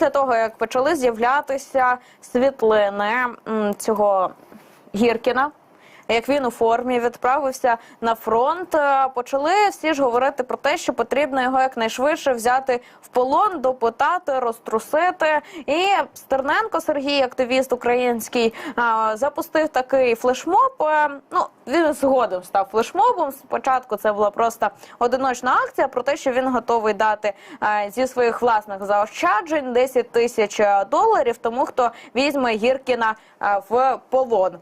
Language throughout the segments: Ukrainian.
після того, як почали з'являтися світлини цього Гіркіна. Як він у формі відправився на фронт, е, почали всі ж говорити про те, що потрібно його якнайшвидше взяти в полон, допитати, розтрусити. І Стерненко Сергій, активіст український, запустив такий флешмоб. Е, Ну він згодом став флешмобом. Спочатку це була просто одиночна акція про те, що він готовий дати е, зі своїх власних заощаджень 10 тисяч е, доларів тому, хто візьме Гіркіна е, в полон.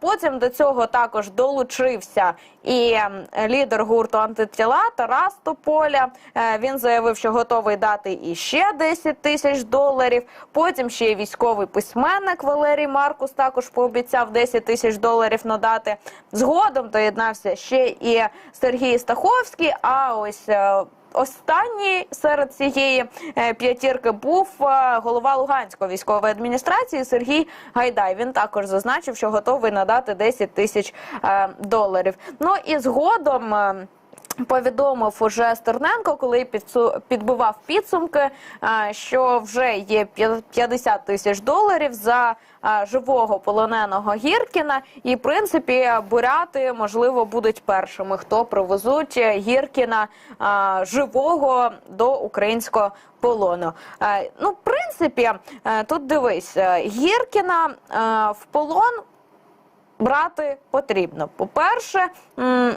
Потім до цього також долучився і ем, лідер гурту антитіла Тарас Тополя. Е, Він заявив, що готовий дати іще 10 тисяч доларів. Потім ще й військовий письменник Валерій Маркус також пообіцяв 10 тисяч доларів надати. Згодом доєднався ще і Сергій Стаховський. А ось е, Останній серед цієї е, п'ятірки був е, голова Луганської військової адміністрації Сергій Гайдай. Він також зазначив, що готовий надати 10 тисяч е, доларів. Ну і згодом. Повідомив уже Стерненко, коли підбивав підсумки, е, що вже є п'я- 50 тисяч доларів за е, живого полоненого Гіркіна. І в принципі буряти можливо будуть першими, хто привезуть Гіркіна е, живого до українського полону. Ну, в принципі, тут дивись, Гіркіна в полон брати потрібно. По-перше, м,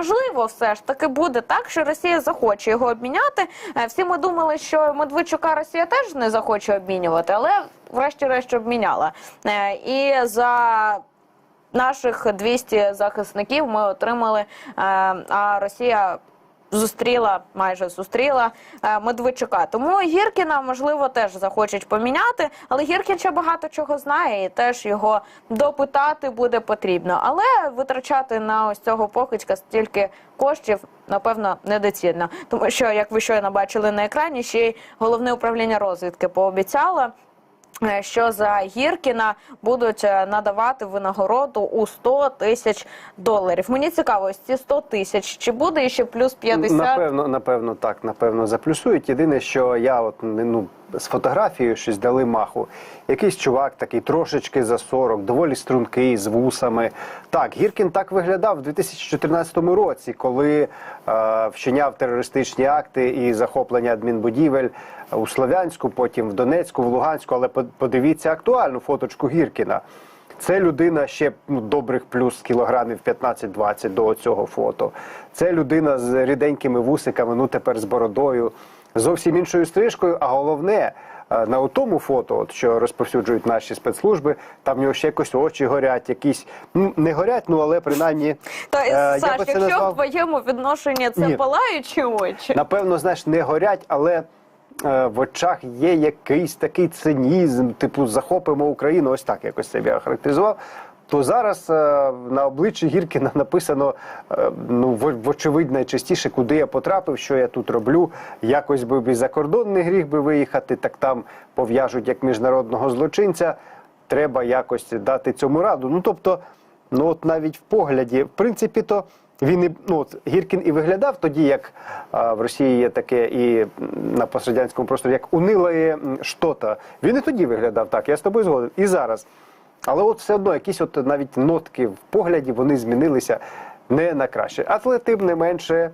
можливо, все ж таки буде так, що Росія захоче його обміняти. Е, Всі ми думали, що Медведчука Росія теж не захоче обмінювати, але врешті-решт обміняла. Е, І за наших 200 захисників ми отримали, е, а Росія зустріла, майже зустріла е, Медведчука. Тому Гіркіна, можливо, теж захочуть поміняти, але Гіркін ще багато чого знає, і теж його допитати буде потрібно. Але витрачати на ось цього покидька стільки коштів, напевно, недоцільно. Тому що, як ви щойно бачили на екрані, ще й головне управління розвідки пообіцяло. Е, Що за Гіркіна будуть е, надавати винагороду у 100 тисяч доларів. Мені цікаво, ось ці 100 тисяч чи буде ще плюс 50? Напевно, напевно, так, напевно, заплюсують. Єдине, що я от ну. З фотографією щось дали маху. Якийсь чувак такий трошечки за 40, доволі стрункий, з вусами. Так, Гіркін так виглядав в 2014 році, коли е, вчиняв терористичні акти і захоплення адмінбудівель у Слов'янську, потім в Донецьку, в Луганську. Але по- подивіться актуальну фоточку Гіркіна. Це людина ще ну, добрих плюс кілограмів 15-20 до цього фото. Це людина з ріденькими вусиками, ну тепер з бородою, зовсім іншою стрижкою. А головне, е, на тому фото, от що розповсюджують наші спецслужби, там в нього ще якось очі горять, якісь ну не горять, ну але принаймні Та е, я Саш, би це якщо назвав- в твоєму відношенні це Ні. палаючі очі, напевно, знаєш, не горять, але е, в очах є якийсь такий цинізм, типу захопимо Україну, ось так якось себе я характеризував. То зараз е, на обличчі Гіркіна написано е, ну вочевидь найчастіше, куди я потрапив, що я тут роблю. Якось би за кордон гріх би виїхати, так там пов'яжуть як міжнародного злочинця. Треба якось дати цьому раду. Ну тобто, ну от навіть в погляді, в принципі, то він і ну от Гіркін і виглядав тоді, як а, в Росії є таке і на пострадянському просторі, як униле м, що-то. Він і тоді виглядав так. Я з тобою згоден. І зараз. Але от все одно якісь от навіть нотки в погляді вони змінилися не на краще. Але тим не менше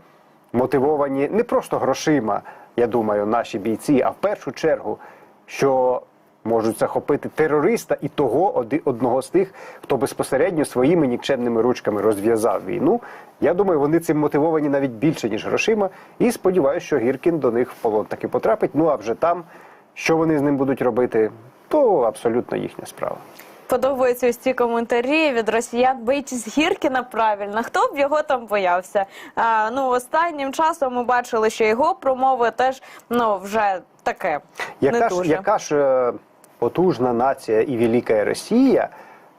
мотивовані не просто грошима, я думаю, наші бійці, а в першу чергу, що можуть захопити терориста і того одного з тих, хто безпосередньо своїми нікчемними ручками розв'язав війну. Я думаю, вони цим мотивовані навіть більше ніж грошима. І сподіваюся, що Гіркін до них в полон таки потрапить. Ну а вже там, що вони з ним будуть робити, то абсолютно їхня справа. Подобаються ось ці коментарі від росіян. Боїтесь Гіркіна правильно. Хто б його там боявся? А, ну останнім часом ми бачили, що його промови теж ну вже таке не Яка ж, дуже. яка ж е, потужна нація і велика Росія,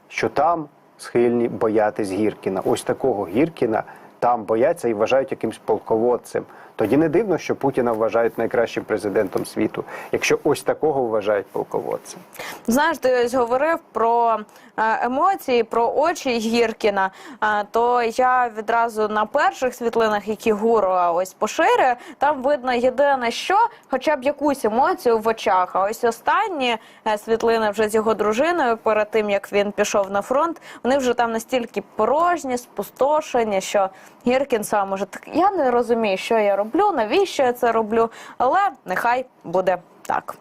що там схильні боятись Гіркіна. Ось такого Гіркіна там бояться і вважають якимсь полководцем. Тоді не дивно, що Путіна вважають найкращим президентом світу, якщо ось такого вважають полководцем. Знаєш, ти ось говорив про е, емоції, про очі Гіркіна. Е, То я відразу на перших світлинах, які гуру ось поширює, там видно єдине, що хоча б якусь емоцію в очах. А ось останні е, світлини вже з його дружиною, перед тим як він пішов на фронт, вони вже там настільки порожні, спустошені, що Гіркін сам уже так. Я не розумію, що я роблю, навіщо я це роблю, але нехай буде так.